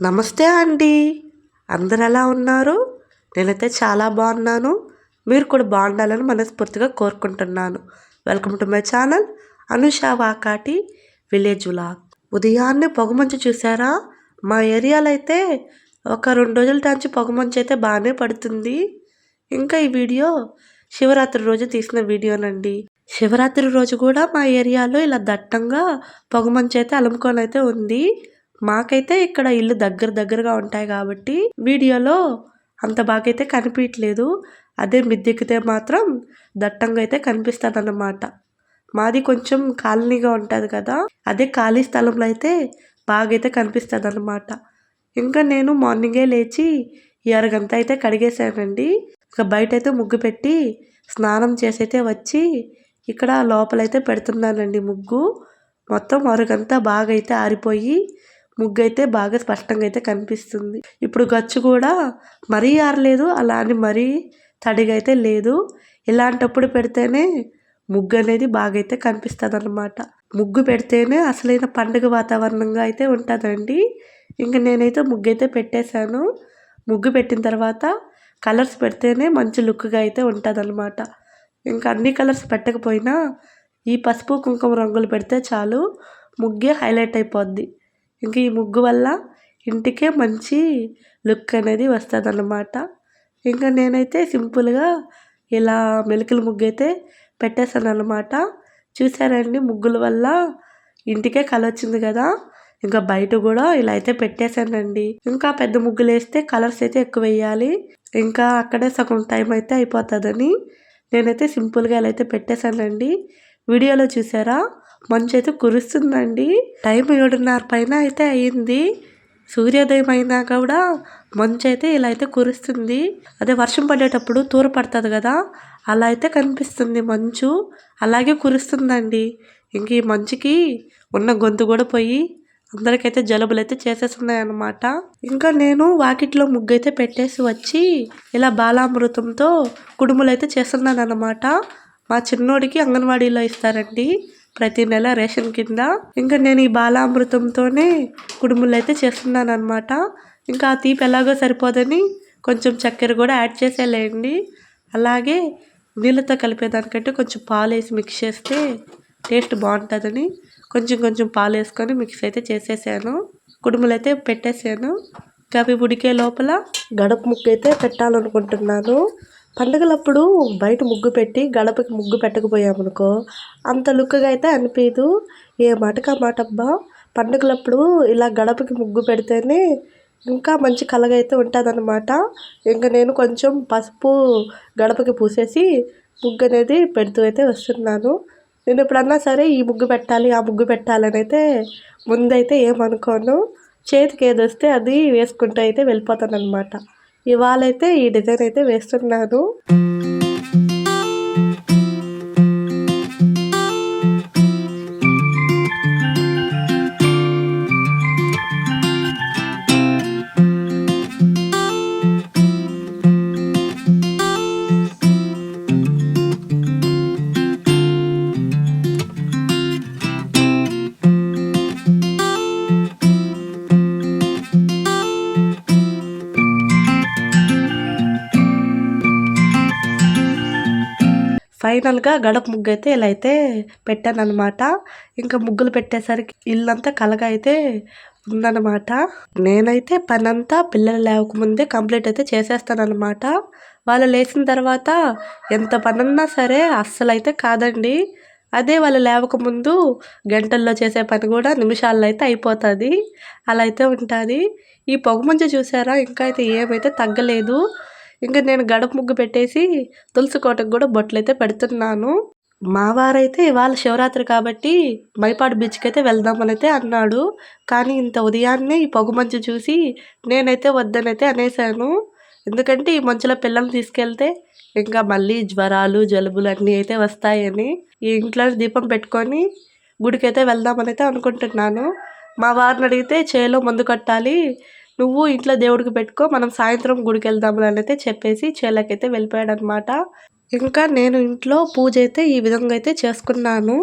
నమస్తే అండి. అందరు ఎలా ఉన్నారు? నేనైతే చాలా బాగున్నాను. మీరు కూడా బాగుండాలని మనస్ఫూర్తిగా కోరుకుంటున్నాను. Welcome to my channel Anusha Vakati village vlog ఉదయాన్నే పొగమంచు చూసారా? మా ఏరియాలో అయితే ఒక రెండు రోజుల నుంచి పొగమంచు అయితే బాగానే పడుతుంది. ఇంకా ఈ వీడియో శివరాత్రి రోజు తీసిన వీడియోనండి. శివరాత్రి రోజు కూడా మా ఏరియాలో ఇలా దట్టంగా పొగమంచు అయితే అలుముకొని అయితే ఉంది. మాకైతే ఇక్కడ ఇల్లు దగ్గర దగ్గరగా ఉంటాయి కాబట్టి వీడియోలో అంత బాగా అయితే కనిపించట్లేదు అదే మిద్దెక్కితే మాత్రం దట్టంగా అయితే కనిపిస్తుంది అన్నమాట మాది కొంచెం కాలనీగా ఉంటుంది కదా అదే ఖాళీ స్థలంలో అయితే బాగా అయితే కనిపిస్తుంది అన్నమాట ఇంకా నేను మార్నింగే లేచి ఈ అయితే కడిగేశానండి. ఇంకా బయట అయితే ముగ్గు పెట్టి స్నానం చేసి అయితే వచ్చి ఇక్కడ లోపలైతే పెడుతున్నానండి ముగ్గు. మొత్తం అరగంట బాగా అయితే ఆరిపోయి ముగ్గు అయితే బాగా స్పష్టంగా అయితే కనిపిస్తుంది. ఇప్పుడు గచ్చు కూడా మరీ ఆరలేదు అలా అని మరీ తడిగా అయితే లేదు. ఇలాంటప్పుడు పెడితేనే ముగ్గు అనేది బాగా అయితే కనిపిస్తుంది అనమాట ముగ్గు పెడితేనే అసలైన పండుగ వాతావరణంగా అయితే ఉంటుందండి. ఇంకా నేనైతే ముగ్గు అయితే పెట్టేశాను. ముగ్గు పెట్టిన తర్వాత కలర్స్ పెడితేనే మంచి లుక్గా అయితే ఉంటుందన్నమాట. ఇంకా అన్ని కలర్స్ పెట్టకపోయినా ఈ పసుపు కుంకుమ రంగులు పెడితే చాలు ముగ్గే హైలైట్ అయిపోద్ది. ఇంకా ఈ ముగ్గు వల్ల ఇంటికే మంచి లుక్ అనేది వస్తుంది అన్నమాట ఇంకా నేనైతే సింపుల్గా ఇలా మెలికల ముగ్గు అయితే పెట్టేశాను అనమాట చూసారండి ముగ్గుల వల్ల ఇంటికే కళ వచ్చింది కదా. ఇంకా బయట కూడా ఇలా అయితే పెట్టేశానండి. ఇంకా పెద్ద ముగ్గులు వేస్తే కలర్స్ అయితే ఎక్కువ వేయాలి ఇంకా అక్కడే సగం టైం అయితే అయిపోతుందని నేనైతే సింపుల్గా ఇలా అయితే పెట్టేశానండి. వీడియోలో చూసారా? మంచు అయితే కురుస్తుందండి. టైం ఏడున్నర పైన అయితే అయ్యింది సూర్యోదయం అయినా కూడా మంచు అయితే ఇలా అయితే కురుస్తుంది. అదే వర్షం పడేటప్పుడు తూర పడుతుంది కదా అలా అయితే కనిపిస్తుంది మంచు. అలాగే కురుస్తుందండి. ఇంక ఈ మంచుకి ఉన్న గొంతు కూడా పోయి అందరికైతే జలుబులు అయితే చేసేస్తున్నాయన్నమాట. ఇంకా నేను వాకిట్లో ముగ్గు అయితే పెట్టేసి వచ్చి ఇలా బాలామృతంతో కుడుములు అయితే చేస్తున్నాను అనమాట మా చిన్నోడికి అంగన్వాడీలో ఇస్తారండి. ప్రతి నెల రేషన్ కింద. ఇంకా నేను ఈ బాలామృతంతోనే కుడుములు అయితే చేస్తున్నాను అనమాట ఇంకా ఆ తీపి ఎలాగో సరిపోదని కొంచెం చక్కెర కూడా యాడ్ చేసేలేండి అలాగే నీళ్ళతో కలిపేదానికంటే కొంచెం పాలు వేసి మిక్స్ చేస్తే టేస్ట్ బాగుంటుందని కొంచెం కొంచెం పాలు వేసుకొని మిక్స్ అయితే చేసేసాను. కుడుములు అయితే పెట్టేసాను అవి ఉడికే లోపల గడప ముక్క అయితే పెట్టాలనుకుంటున్నాను. పండుగలప్పుడు బయట ముగ్గు పెట్టి గడపకి ముగ్గు పెట్టకపోయామనుకో అంత లుక్గా అయితే అనిపించదు ఏ మాటకా మాట అబ్బా పండుగలప్పుడు ఇలా గడపకి ముగ్గు పెడితేనే ఇంకా మంచి కలగైతే అయితే ఉంటుందన్నమాట. ఇంకా నేను కొంచెం పసుపు గడపకి పూసేసి ముగ్గు అనేది పెడుతూ అయితే వస్తున్నాను. నేను ఎప్పుడన్నా సరే ఈ ముగ్గు పెట్టాలి ఆ ముగ్గు పెట్టాలని అయితే ముందైతే ఏమనుకోను. చేతికి ఏది వస్తే అది వేసుకుంటూ అయితే వెళ్ళిపోతాను అనమాట ఇవాళైతే ఈ డిజైన్ అయితే వేస్తున్నాను. ఫైనల్గా గడప ముగ్గు అయితే ఇలా అయితే పెట్టాను అనమాట ఇంకా ముగ్గులు పెట్టేసరికి ఇల్లంతా కలగా అయితే ఉందన్నమాట. నేనైతే పనంతా పిల్లలు లేకముందే కంప్లీట్ అయితే చేసేస్తానన్నమాట. వాళ్ళు లేచిన తర్వాత ఎంత పనన్నా సరే అస్సలు అయితే కాదండి. అదే వాళ్ళు లేవకముందు గంటల్లో చేసే పని కూడా నిమిషాల్లో అయితే అయిపోతుంది. అలా అయితే ఉంటుంది. ఈ పొగమంచు చూసారా? ఇంకా అయితే ఏమైతే తగ్గలేదు. ఇంకా నేను గడప ముగ్గు పెట్టేసి తులసి కోటకు కూడా బొట్లు అయితే పెడుతున్నాను. మా వారైతే ఇవాళ శివరాత్రి కాబట్టి మైపాడు బీచ్కి అయితే వెళ్దామనైతే అన్నాడు. కానీ ఇంత ఉదయాన్నే ఈ పొగ మంచు చూసి నేనైతే వద్దనైతే అనేసాను ఎందుకంటే ఈ మంచులో పిల్లల్ని తీసుకెళ్తే ఇంకా మళ్ళీ జ్వరాలు జలుబులు అన్నీ అయితే వస్తాయని ఈ ఇంట్లో దీపం పెట్టుకొని గుడికి అయితే అనుకుంటున్నాను. మా వారిని అడిగితే చేలో మందు కట్టాలి నువ్వు ఇంట్లో దేవుడికి పెట్టుకో మనం సాయంత్రం గుడికి వెళ్దాము అని అయితే చెప్పేసి చేలకైతే వెళ్ళిపోయాడు అనమాట ఇంకా నేను ఇంట్లో పూజ అయితే ఈ విధంగా అయితే చేసుకున్నాను.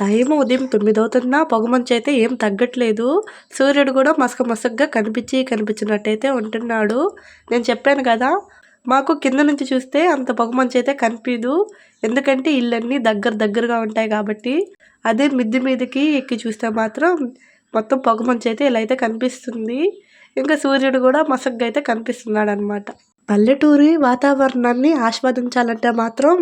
టైం ఉదయం తొమ్మిది అవుతున్నా పొగమంచు అయితే ఏం తగ్గట్లేదు. సూర్యుడు కూడా మసక మసకగా కనిపించి కనిపించినట్టయితే ఉంటున్నాడు. నేను చెప్పాను కదా మాకు కింద నుంచి చూస్తే అంత పొగమంచు అయితే కనిపించదు ఎందుకంటే ఇళ్ళన్నీ దగ్గర దగ్గరగా ఉంటాయి కాబట్టి అదే మిద్ది మీదకి ఎక్కి చూస్తే మాత్రం మొత్తం పొగమంచు అయితే ఇలా అయితే కనిపిస్తుంది. ఇంకా సూర్యుడు కూడా మసగ్గా అయితే కనిపిస్తున్నాడు అనమాట పల్లెటూరి వాతావరణాన్ని ఆస్వాదించాలంటే మాత్రం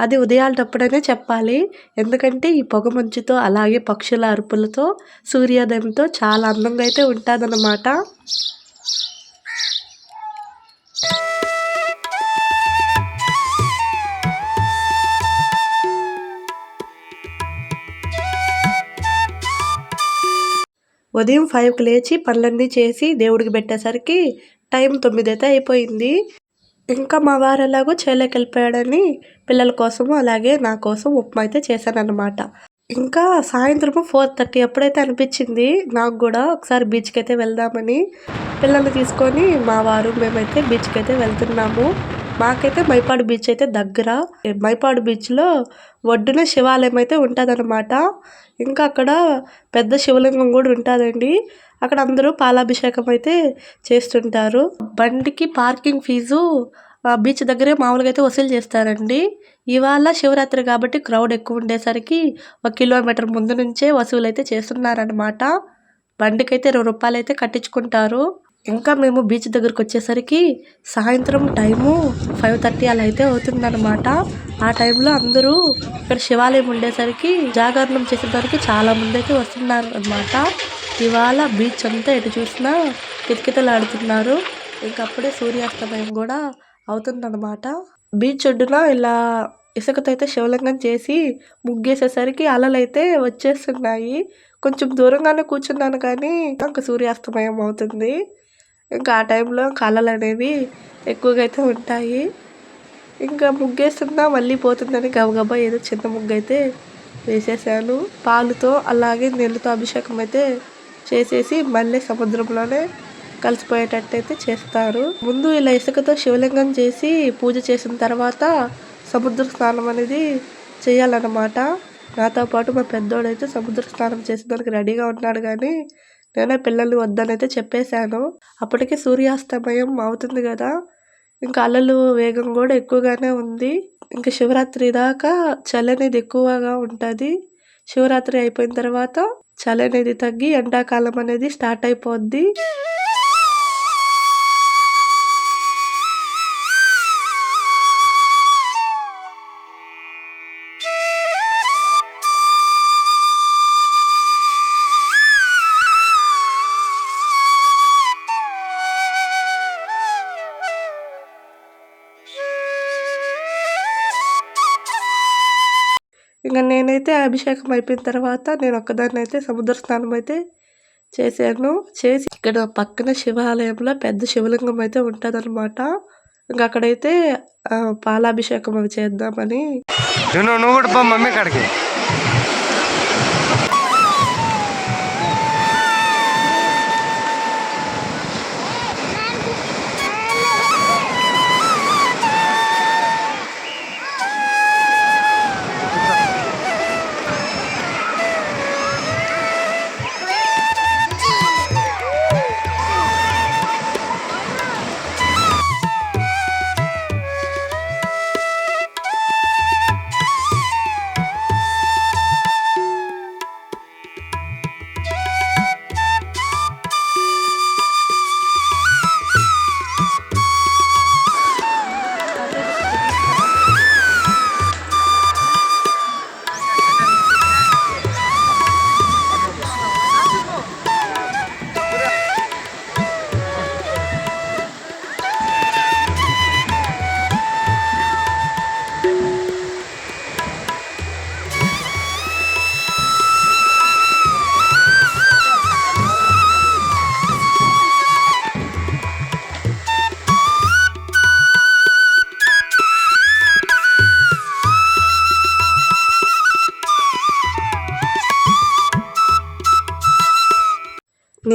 అది ఉదయాలటప్పుడనే చెప్పాలి. ఎందుకంటే ఈ పొగ మంచుతో అలాగే పక్షుల అరుపులతో సూర్యోదయంతో చాలా అందంగా అయితే ఉంటుందన్నమాట. ఉదయం ఫైవ్కి లేచి పనులన్నీ చేసి దేవుడికి పెట్టేసరికి టైం తొమ్మిది అయితే అయిపోయింది. ఇంకా మా వారు ఎలాగో చేలోకి వెళ్ళిపోయాడని పిల్లల కోసము అలాగే నా కోసం ఉప్మా అయితే చేశానన్నమాట. ఇంకా సాయంత్రము ఫోర్ థర్టీ ఎప్పుడైతే అనిపించింది. నాకు కూడా ఒకసారి బీచ్కి అయితే వెళ్దామని పిల్లల్ని తీసుకొని మా వారు మేమైతే బీచ్కి అయితే వెళ్తున్నాము. మాకైతే మైపాడు బీచ్ అయితే దగ్గర. మైపాడు బీచ్లో ఒడ్డున శివాలయం అయితే ఉంటుందన్నమాట. ఇంకా అక్కడ పెద్ద శివలింగం కూడా ఉంటుందండి. అక్కడ అందరూ పాలాభిషేకం అయితే చేస్తుంటారు. బండికి పార్కింగ్ ఫీజు బీచ్ దగ్గరే మామూలుగా అయితే వసూలు చేస్తారండి. ఇవాళ శివరాత్రి కాబట్టి క్రౌడ్ ఎక్కువ ఉండేసరికి ఒక కిలోమీటర్ ముందు నుంచే వసూలు అయితే చేస్తున్నారనమాట బండికైతే ఇరవై రూపాయలు అయితే కట్టించుకుంటారు. ఇంకా మేము బీచ్ దగ్గరకు వచ్చేసరికి సాయంత్రం టైము ఫైవ్ థర్టీ అలా అయితే అవుతుందన్నమాట. ఆ టైంలో అందరూ ఇక్కడ శివాలయం ఉండేసరికి జాగరణం చేసేసరికి చాలామంది అయితే వస్తున్నారు అనమాట ఇవాళ బీచ్ అంతా ఎటు చూసినా కితకితలాడుతున్నారు ఇంకా అప్పుడే సూర్యాస్తమయం కూడా అవుతుందన్నమాట. బీచ్ ఒడ్డున ఇలా ఇసుకతో అయితే శివలింగం చేసి ముగ్గేసేసరికి అలలు అయితే వచ్చేస్తున్నాయి. కొంచెం దూరంగానే కూర్చున్నాను కానీ ఇంకా సూర్యాస్తమయం అవుతుంది. ఇంకా ఆ టైంలో కళలు అనేవి ఎక్కువగా అయితే ఉంటాయి. ఇంకా ముగ్గేస్తున్నా మళ్ళీ పోతుందని గబగబా ఏదో చిన్న ముగ్గు అయితే వేసేసాను. పాలుతో అలాగే నీళ్ళతో అభిషేకం అయితే చేసేసి మళ్ళీ సముద్రంలోనే కలిసిపోయేటట్టయితే చేస్తారు. ముందు ఇలా ఇసుకతో శివలింగం చేసి పూజ చేసిన తర్వాత సముద్ర స్నానం అనేది చేయాలన్నమాట. నాతో పాటు మా పెద్దోడైతే సముద్ర స్నానం చేసేదానికి రెడీగా ఉన్నాడు కానీ నేనే పిల్లలు వద్దనైతే చెప్పేశాను. అప్పటికే సూర్యాస్తమయం అవుతుంది కదా ఇంకా అలలు వేగం కూడా ఎక్కువగానే ఉంది. ఇంకా శివరాత్రి దాకా చలి అనేది ఎక్కువగా ఉంటుంది. శివరాత్రి అయిపోయిన తర్వాత చలి అనేది తగ్గి ఎండాకాలం అనేది స్టార్ట్ అయిపోద్ది. ఇంకా నేనైతే అభిషేకం అయిపోయిన తర్వాత నేను ఒక్కదాన్ని అయితే సముద్ర స్నానం అయితే చేశాను. చేసి ఇక్కడ పక్కన శివాలయంలో పెద్ద శివలింగం అయితే ఉంటుందన్నమాట. ఇంకా అక్కడైతే పాలాభిషేకం అవి చేద్దామని. నువ్వు కూడా మమ్మీ కాడికి.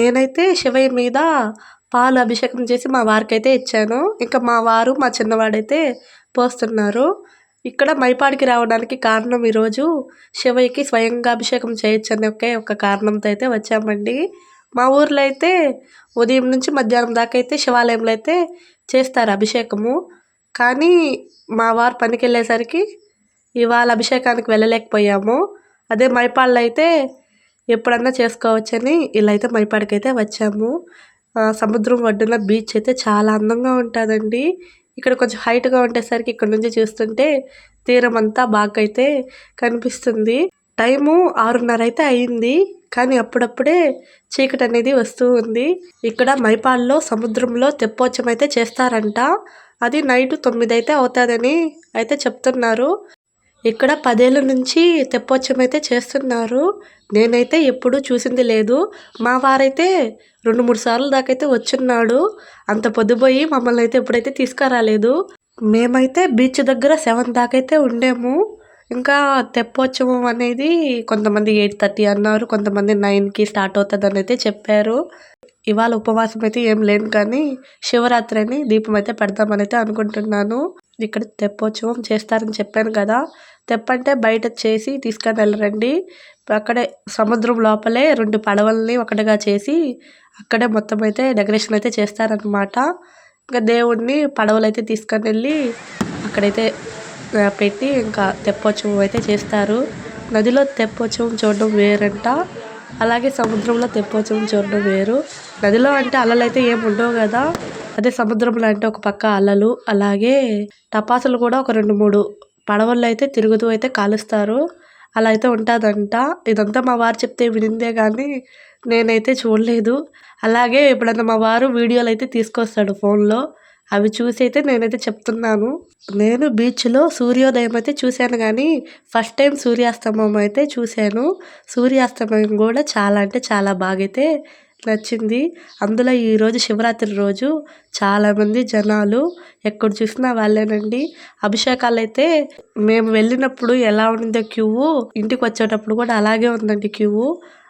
నేనైతే శివయ్య మీద పాలు అభిషేకం చేసి మా వారికి అయితే ఇచ్చాను. ఇంకా మా వారు మా చిన్నవాడైతే పోస్తున్నారు. ఇక్కడ మైపాడికి రావడానికి కారణం ఈరోజు శివయ్యకి స్వయంగా అభిషేకం చేయొచ్చు అనే ఒకే ఒక కారణంతో అయితే వచ్చామండి. మా ఊర్లో అయితే ఉదయం నుంచి మధ్యాహ్నం దాకా అయితే శివాలయంలో అయితే చేస్తారు అభిషేకము. కానీ మా వారు పనికి వెళ్ళేసరికి ఇవాళ అభిషేకానికి వెళ్ళలేకపోయాము. అదే మైపాళ్ళు అయితే ఎప్పుడన్నా చేసుకోవచ్చని ఇలా అయితే మైపాడికి అయితే వచ్చాము సముద్రం ఒడ్డున బీచ్ అయితే చాలా అందంగా ఉంటుందండి. ఇక్కడ కొంచెం హైట్గా ఉండేసరికి ఇక్కడ నుంచి చూస్తుంటే తీరం అంతా బాగా అయితే కనిపిస్తుంది. టైము ఆరున్నర అయితే అయింది. కానీ అప్పుడప్పుడే చీకటి అనేది వస్తూ ఉంది. ఇక్కడ మైపాల్లో సముద్రంలో తెప్పోత్సవం అయితే చేస్తారంట. అది నైట్ తొమ్మిది అయితే అవుతుందని అయితే చెప్తున్నారు. ఇక్కడ పదేళ్ళ నుంచి తెప్పోత్సవం అయితే చేస్తున్నారు. నేనైతే ఎప్పుడూ చూసింది లేదు. మా వారైతే రెండు మూడు సార్లు దాకైతే వచ్చున్నాడు. అంత పొద్దుపోయి మమ్మల్ని అయితే ఎప్పుడైతే తీసుకురాలేదు. మేమైతే బీచ్ దగ్గర సెవెన్ దాకైతే ఉండేము. ఇంకా తెప్పోత్సవం అనేది కొంతమంది ఎయిట్ థర్టీ అన్నారు. కొంతమంది నైన్కి స్టార్ట్ అవుతుంది అని అయితే చెప్పారు. ఇవాళ ఉపవాసం అయితే ఏం లేను కానీ శివరాత్రి అని దీపం అయితే పెడదామని అయితే అనుకుంటున్నాను. ఇక్కడ తెప్పోత్సవం చేస్తారని చెప్పాను కదా. తెప్పంటే బయట చేసి తీసుకొని వెళ్ళరండి. అక్కడే సముద్రం లోపలే రెండు పడవల్ని ఒకటిగా చేసి అక్కడే మొత్తం అయితే డెకరేషన్ అయితే చేస్తారనమాట ఇంకా దేవుడిని పడవలు అయితే తీసుకొని వెళ్ళి అక్కడైతే పెట్టి ఇంకా తెప్పోత్సవం అయితే చేస్తారు. నదిలో తెప్పోత్సవం చూడడం వేరంట. అలాగే సముద్రంలో తెప్పోత్సవం చూడడం వేరు. నదిలో అంటే అలలు అయితే ఏమి ఉండవు కదా. అదే సముద్రంలో అంటే ఒక పక్క అలలు అలాగే టపాసులు కూడా ఒక రెండు మూడు పడవల్లో అయితే తిరుగుతూ అయితే కాలుస్తారు. అలా అయితే ఉంటుందంట. ఇదంతా మా వారు చెప్తే వినిందే కానీ నేనైతే చూడలేదు. అలాగే ఎప్పుడన్నా మా వారు వీడియోలు అయితే తీసుకొస్తాడు ఫోన్లో. అవి చూసి అయితే నేనైతే చెప్తున్నాను. నేను బీచ్లో సూర్యోదయం అయితే చూశాను కానీ ఫస్ట్ టైం సూర్యాస్తమయం అయితే చూశాను. సూర్యాస్తమయం కూడా చాలా అంటే చాలా బాగా అయితే నచ్చింది. అందులో ఈరోజు శివరాత్రి రోజు చాలామంది జనాలు ఎక్కడ చూసినా వాళ్ళేనండి. అభిషేకాలు అయితే మేము వెళ్ళినప్పుడు ఎలా ఉండిందో క్యూ ఇంటికి వచ్చేటప్పుడు కూడా అలాగే ఉందండి క్యూ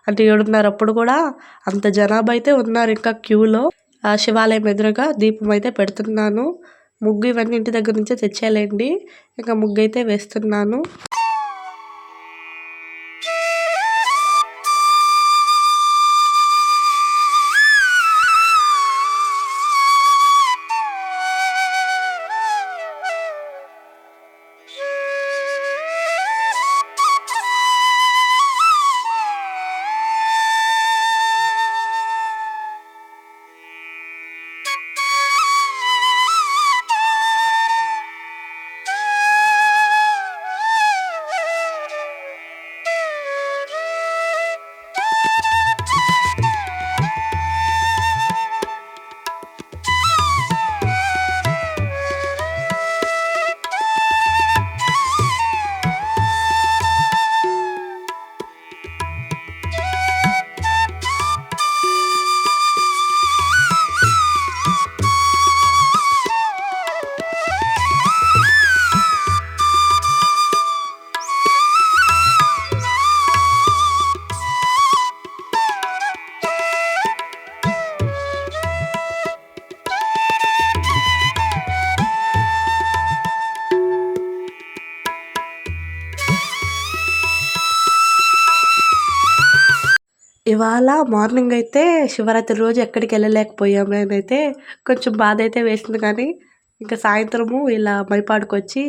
అంటే ఏడున్నర అప్పుడు కూడా అంత జనాభా అయితే ఉన్నారు ఇంకా క్యూలో. ఆ శివాలయం ఎదురుగా దీపం అయితే పెడుతున్నాను. ముగ్గు ఇవన్నీ ఇంటి దగ్గర నుంచే తెచ్చేయాలండి. ఇంకా ముగ్గు అయితే వేస్తున్నాను. ఇవాళ మార్నింగ్ అయితే శివరాత్రి రోజు ఎక్కడికి వెళ్ళలేకపోయాము అయితే కొంచెం బాధ అయితే వేసింది కానీ ఇంకా సాయంత్రము ఇలా మైపాడుకు వచ్చి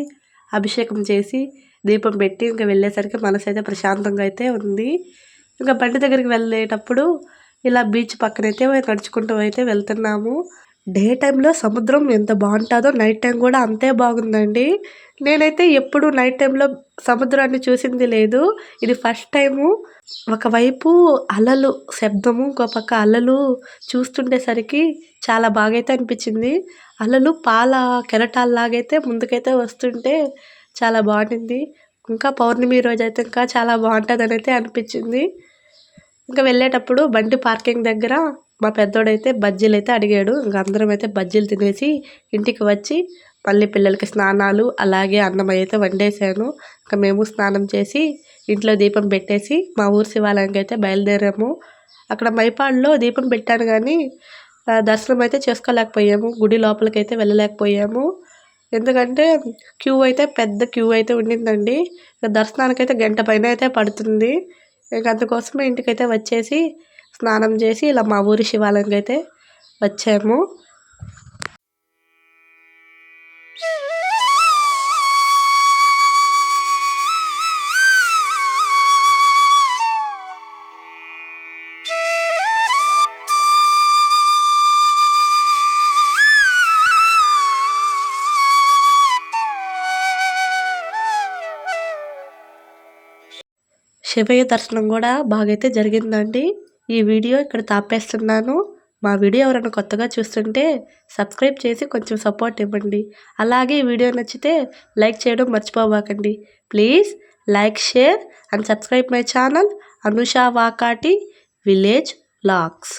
అభిషేకం చేసి దీపం పెట్టి ఇంకా వెళ్ళేసరికి మనసు అయితే ప్రశాంతంగా అయితే ఉంది. ఇంకా బండి దగ్గరికి వెళ్ళేటప్పుడు ఇలా బీచ్ పక్కనైతే నడుచుకుంటూ అయితే వెళ్తున్నాము. డే టైంలో సముద్రం ఎంత బాగుంటుందో నైట్ టైం కూడా అంతే బాగుందండి. నేనైతే ఎప్పుడు నైట్ టైంలో సముద్రాన్ని చూసింది లేదు. ఇది ఫస్ట్ టైము. ఒకవైపు అలలు శబ్దము ఇంకో పక్క అలలు చూస్తుండేసరికి చాలా బాగా అయితే అనిపించింది. అలలు పాల కెరటాల్లాగైతే ముందుకైతే వస్తుంటే చాలా బాగుంది ఇంకా పౌర్ణమి రోజు అయితే ఇంకా చాలా బాగుంటుందని అయితే అనిపించింది. ఇంకా వెళ్ళేటప్పుడు బండి పార్కింగ్ దగ్గర మా పెద్దోడైతే బజ్జీలు అయితే అడిగాడు. ఇంకా అందరం అయితే బజ్జీలు తినేసి ఇంటికి వచ్చి మళ్ళీ పిల్లలకి స్నానాలు అలాగే అన్నం అయితే వండేసాను ఇంకా మేము స్నానం చేసి ఇంట్లో దీపం పెట్టేసి మా ఊరు శివాలయంకి అయితే బయలుదేరాము. అక్కడ మైపాడులో దీపం పెట్టాను కానీ దర్శనం అయితే చేసుకోలేకపోయాము. గుడి లోపలికి అయితే వెళ్ళలేకపోయాము. ఎందుకంటే క్యూ అయితే పెద్ద క్యూ అయితే ఉండిందండి. దర్శనానికి అయితే గంట పైన అయితే పడుతుంది. ఇంక అందుకోసమే ఇంటికైతే వచ్చేసి స్నానం చేసి ఇలా మా ఊరి శివాలయంకి అయితే వచ్చాము. శివయ్య దర్శనం కూడా బాగైతే జరిగిందండి. ఈ వీడియో ఇక్కడ తాపేస్తున్నాను. మా వీడియో ఎవరైనా కొత్తగా చూస్తుంటే సబ్స్క్రైబ్ చేసి కొంచెం సపోర్ట్ ఇవ్వండి. అలాగే ఈ వీడియో నచ్చితే లైక్ చేయడం మర్చిపోబాకండి please like share and subscribe my channel Anusha Vakati village vlogs